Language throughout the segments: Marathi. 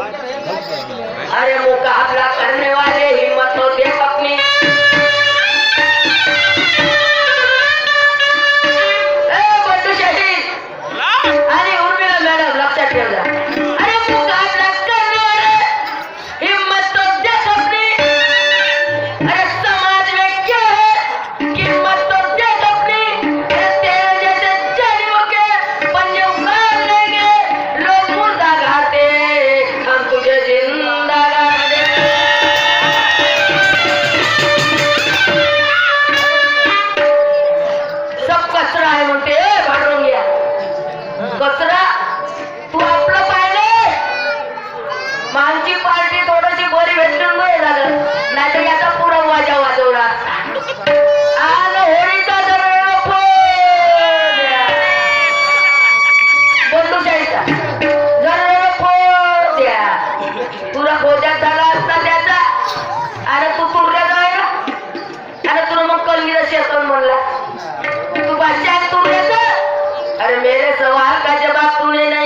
अरे वो कहा करने वाले ही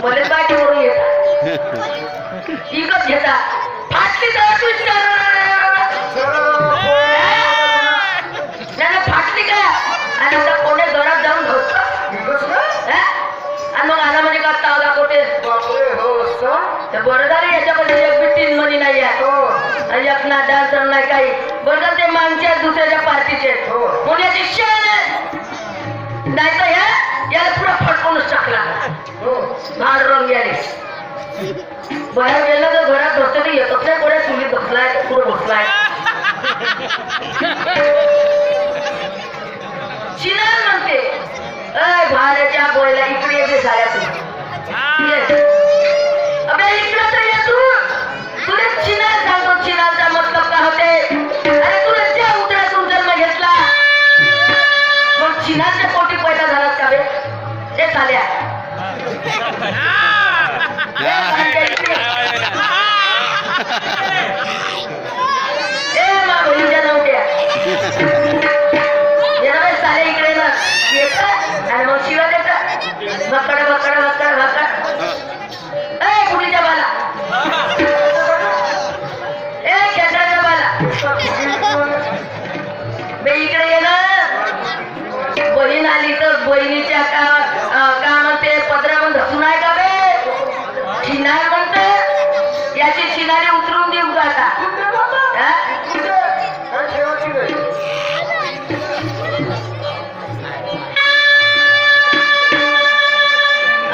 बोले काय ठेवून येतात विकत घेतात फाटली जवळ त्याला फाटली का आणि आता कोणे घरात जाऊन घोसत आणि मग आला म्हणजे करता आला कोठे त्या बरोबर याच्यामध्ये एक बी तीन मनी नाही आहे एक ना डान्सर नाही काही बरोबर ते मागच्या दुसऱ्याच्या पार्टीचे कोणाची शिक्षण नाही तर या याला पुरा फटकूनच टाकला भार रंग्याने बाहेर गेलं तर घरात बसतं नाही येत नाही कोणा चुली बसलाय कुठं बसलाय. शिलाल म्हणते अय भाऱ्याच्या बोळ्याला इकडे येते झाल्या तू. अबे इकडं तर ये तू. तुला चिनाल सांगतो चिनालचा मतलब का होते? अरे तुला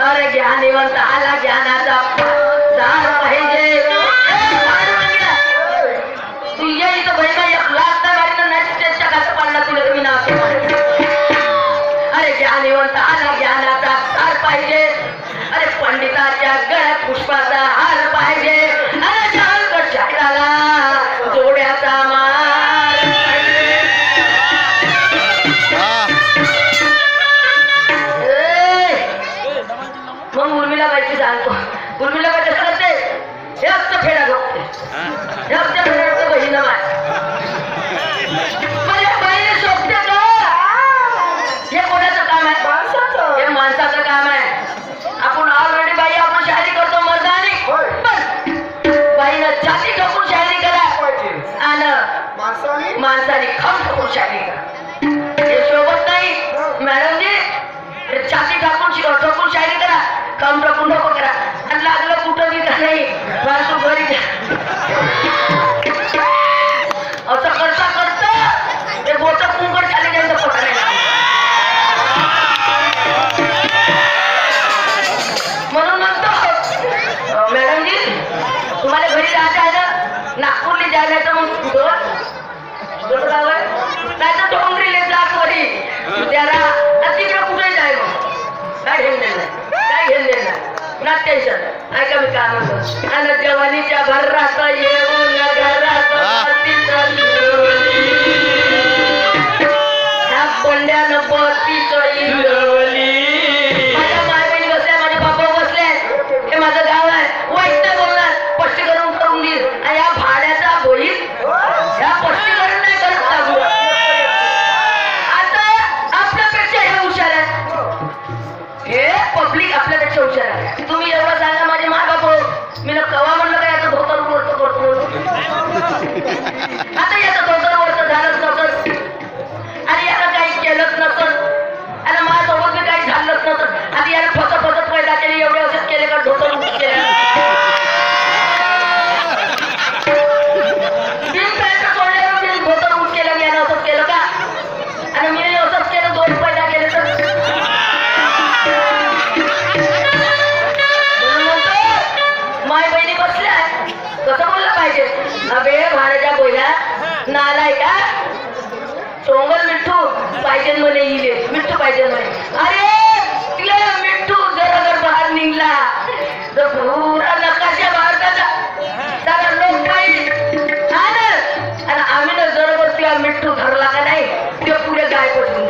अरे ज्ञानीवंत आला ज्ञानाचा पाहिजे. काय ना टेन्शन ऐका मी काय म्हणतो. आणि जवानीच्या भरात येऊन घरात मिठ्ठू पाहिजे म्हणे इले मिठ्ठू पाहिजे म्हणे अरे तिला मिठू जरा जर बाहेर निघला. तर पुरा नकाशा भारताचा त्याला लोक काय हा ना. आणि आम्ही ना जरोबर तिला मिठू धरला का नाही ते पुढे गाय पडून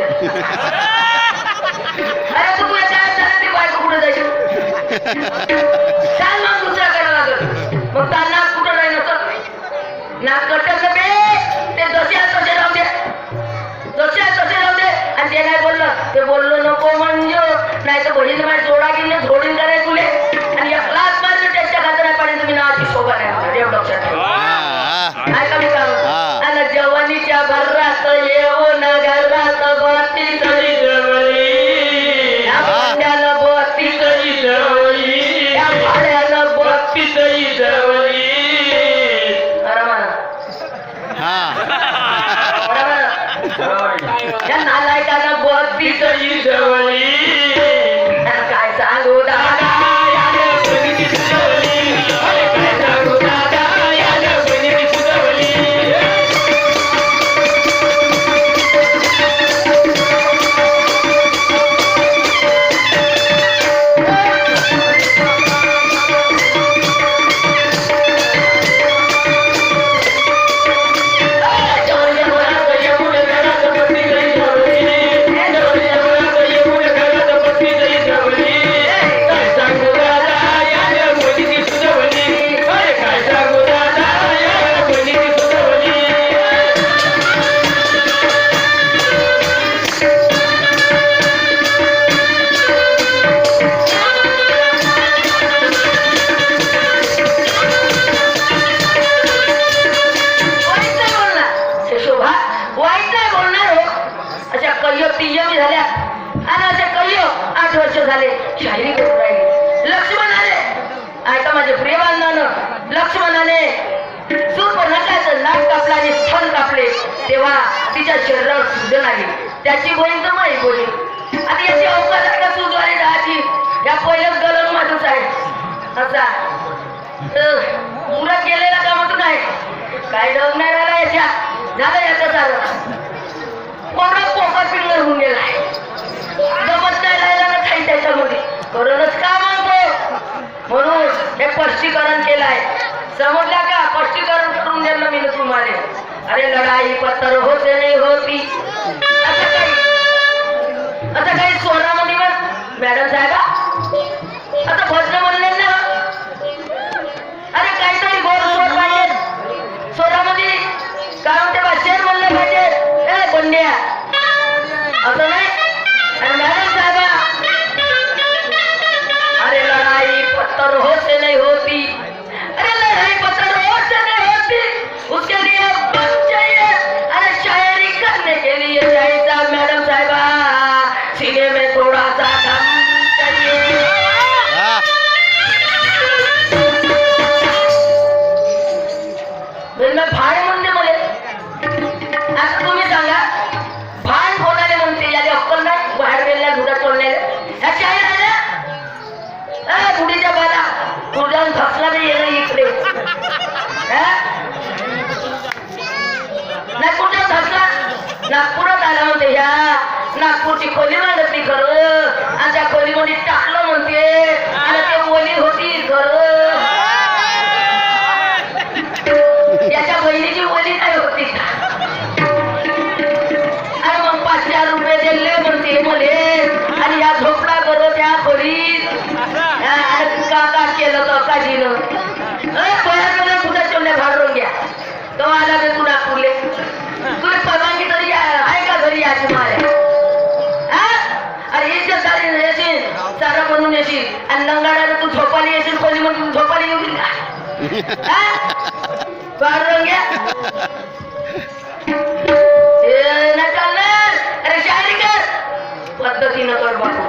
अरे तू पुढे काय झालं ते बायको पुढे जायची चाल मग दुसरा करायला लागल मग त्यांना कुठं नाही नसत नाक कटक नाही तर बहीण माझी जोडा गेली जोडीन करायचं तुले आणि या लाख मारलं त्याच्या खातर पाणी तुम्ही नावाची शोभा नाही एवढं लक्षात ठेवा. कय्यो झाल्या. आणि अशा कय्यो आठ वर्ष झाले शायरी करून राहिली. लक्ष्मण आले. ऐका माझे प्रिय बांधवानं सूर्प नकाचं नाक कापलं आणि स्थन कापले. तेव्हा तिच्या शरीरावर सुजन आली त्याची बहीण तर माझी बोली आता याची अवकाश आहे का आली राहायची. या पहिल्याच गलन माणूस आहे. असा. तर गेलेला कामातून आहे. काय डग नाही राहिला याच्या. झालं याचं झालं कोणा पोकर पिंगर होऊन गेला आहे. जमत नाही राहिला ना काही त्याच्यामध्ये. बरोबरच का म्हणतो? म्हणून हे स्पष्टीकरण केलं आहे. समजल्या का? स्पष्टीकरण करून दिलं मी तुम्हाला. अरे लढाई पत्तर होते नाही होत. खोली मागत नाही खरं. आणि त्या खोलीमध्ये टाकलं म्हणते. आणि ते ओली होती खरं. येशील चारा बनून येशील. आणि लंगाड्याला तू झोपाली येशील पहिली म्हणून झोपाली येऊ घ्या. पद्धतीनं कर बापू.